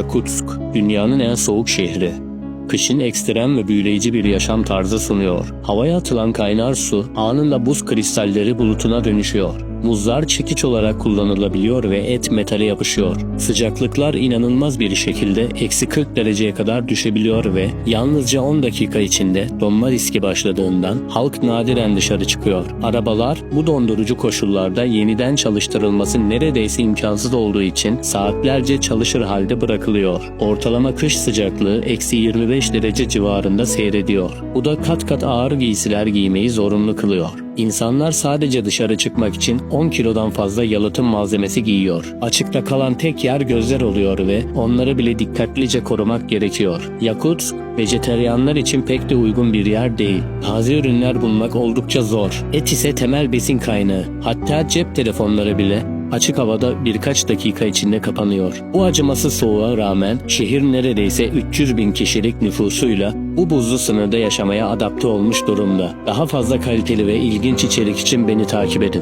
Yakutsk, dünyanın en soğuk şehri. Kışın ekstrem ve büyüleyici bir yaşam tarzı sunuyor. Havaya atılan kaynar su anında buz kristalleri bulutuna dönüşüyor. Muzlar çekiç olarak kullanılabiliyor ve et metale yapışıyor. Sıcaklıklar inanılmaz bir şekilde eksi 40 dereceye kadar düşebiliyor ve yalnızca 10 dakika içinde donma riski başladığından halk nadiren dışarı çıkıyor. Arabalar bu dondurucu koşullarda yeniden çalıştırılması neredeyse imkansız olduğu için saatlerce çalışır halde bırakılıyor. Ortalama kış sıcaklığı eksi 25 derece civarında seyrediyor. Bu da kat kat ağır giysiler giymeyi zorunlu kılıyor. İnsanlar sadece dışarı çıkmak için 10 kilodan fazla yalıtım malzemesi giyiyor. Açıkta kalan tek yer gözler oluyor ve onları bile dikkatlice korumak gerekiyor. Yakutsk, vejeteryanlar için pek de uygun bir yer değil. Taze ürünler bulmak oldukça zor. Et ise temel besin kaynağı. Hatta cep telefonları bile açık havada birkaç dakika içinde kapanıyor. Bu acımasız soğuğa rağmen şehir neredeyse 300 bin kişilik nüfusuyla bu buzlu sınırda yaşamaya adapte olmuş durumda. Daha fazla kaliteli ve ilginç içerik için beni takip edin.